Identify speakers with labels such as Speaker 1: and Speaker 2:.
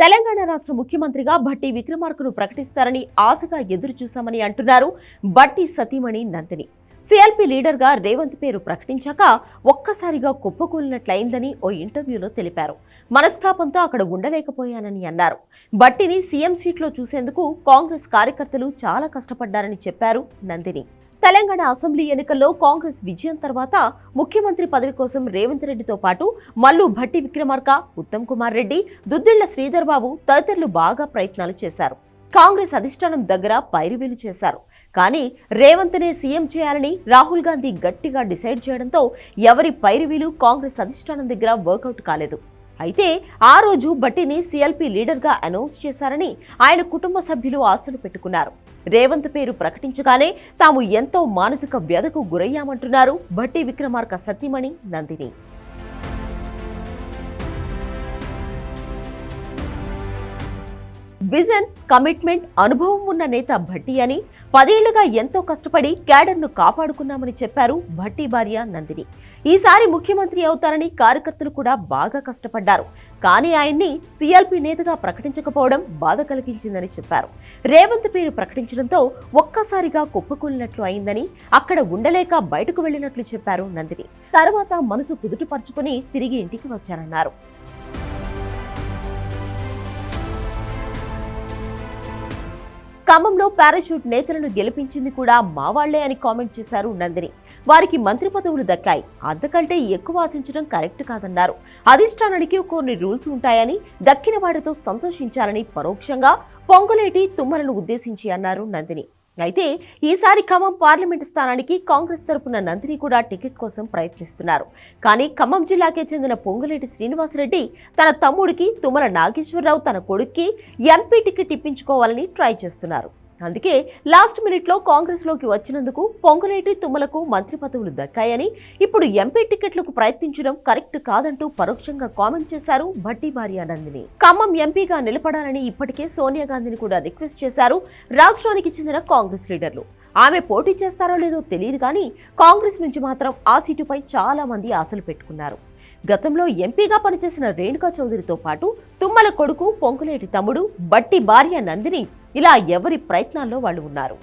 Speaker 1: తెలంగాణ రాష్ట్ర ముఖ్యమంత్రిగా భట్టి విక్రమార్కును ప్రకటిస్తారని ఆశగా ఎదురుచూశామని అంటున్నారు భట్టి సతీమణి నందిని. సిఎల్పి లీడర్గా రేవంత్ పేరు ప్రకటించాక ఒక్కసారిగా కుప్పకూలినట్లయిందని ఓ ఇంటర్వ్యూలో తెలిపారు. మనస్తాపంతో అక్కడ ఉండలేకపోయానని అన్నారు. భట్టిని సీఎం సీట్లో చూసేందుకు కాంగ్రెస్ కార్యకర్తలు చాలా కష్టపడ్డారని చెప్పారు నందిని. తెలంగాణ అసెంబ్లీ ఎన్నికల్లో కాంగ్రెస్ విజయం తర్వాత ముఖ్యమంత్రి పదవి కోసం రేవంత్ రెడ్డితో పాటు మల్లు భట్టి విక్రమార్క ఉత్తమ్ కుమార్ రెడ్డి దుద్దిళ్ళ శ్రీధర్బాబు తదితరులు బాగా ప్రయత్నాలు చేశారు. కాంగ్రెస్ అధిష్టానం దగ్గర పైరువేలు చేశారు. కానీ రేవంత్నే సీఎం చేయాలని రాహుల్ గాంధీ గట్టిగా డిసైడ్ చేయడంతో ఎవరి పైరువీలు కాంగ్రెస్ అధిష్టానం దగ్గర వర్కౌట్ కాలేదు. అయితే ఆ రోజు భట్టిని సిఎల్పి లీడర్గా అనౌన్స్ చేశారని ఆయన కుటుంబ సభ్యులు ఆశలు పెట్టుకున్నారు. రేవంత్ పేరు ప్రకటించగానే తాము ఎంతో మానసిక వ్యధకు గురయ్యామంటున్నారు భట్టి విక్రమార్క సత్యమణి నందిని. విజన్ కమిట్మెంట్ అనుభవం ఉన్న నేత భట్టి అని పదేళ్ళుగా ఎంతో కష్టపడి క్యాడర్ను కాపాడుకున్నామని చెప్పారు భట్టి భార్య నందిని. ఈసారి ముఖ్యమంత్రి అవుతారని కార్యకర్తలు కూడా బాగా కష్టపడ్డారు. కానీ ఆయన్ని సీఎల్పీ నేతగా ప్రకటించకపోవడం బాధ కలిగించిందని చెప్పారు. రేవంత్ పేరు ప్రకటించడంతో ఒక్కసారిగా కుప్పకూలినట్లు అయిందని అక్కడ ఉండలేక బయటకు వెళ్ళినట్లు చెప్పారు నందిని. తర్వాత మనసు కుదుటపరుచుకుని తిరిగి ఇంటికి వచ్చారన్నారు ఖమ్మంలో పారాషూట్ నేతలను గెలిపించింది కూడా మా వాళ్ళే అని కామెంట్ చేశారు నందిని. వారికి మంత్రి పదవులు దక్కాయి. అంతకంటే ఎక్కువ ఆశించడం కరెక్ట్ కాదన్నారు. అధిష్టానానికి కొన్ని రూల్స్ ఉంటాయని దక్కిన వాటితో సంతోషించాలని పరోక్షంగా పొంగులేటి తుమ్మలను ఉద్దేశించి అన్నారు నందిని. అయితే ఈసారి ఖమ్మం పార్లమెంటు స్థానానికి కాంగ్రెస్ తరపున నందిని కూడా టికెట్ కోసం ప్రయత్నిస్తున్నారు. కానీ ఖమ్మం జిల్లాకే చెందిన పొంగులేటి శ్రీనివాసరెడ్డి తన తమ్ముడికి తుమ్మల నాగేశ్వరరావు తన కొడుక్కి ఎంపీ టికెట్ ఇప్పించుకోవాలని ట్రై చేస్తున్నారు. అందుకే లాస్ట్ మినిట్లో కాంగ్రెస్లోకి వచ్చినందుకు పొంగులేటి తుమ్మలకు మంత్రి పదవులు దక్కాయని ఇప్పుడు ఎంపీ టికెట్లకు ప్రయత్నించడం కరెక్ట్ కాదంటూ పరోక్షంగా కామెంట్ చేశారు భట్టి భార్య నందిని. ఖమ్మం ఎంపీగా నిలబడాలని ఇప్పటికే సోనియా గాంధీని కూడా రిక్వెస్ట్ చేశారు రాష్ట్రానికి చెందిన కాంగ్రెస్ లీడర్లు. ఆమె పోటీ చేస్తారో లేదో తెలియదు కానీ కాంగ్రెస్ నుంచి మాత్రం ఆ సీటుపై చాలా మంది ఆశలు పెట్టుకున్నారు. గతంలో ఎంపీగా పనిచేసిన రేణుకా చౌదరితో పాటు తుమ్మల కొడుకు పొంకులేటి తమ్ముడు బట్టి భార్య నందిని ఇలా ఎవరి ప్రయత్నాల్లో వాళ్ళు ఉన్నారు?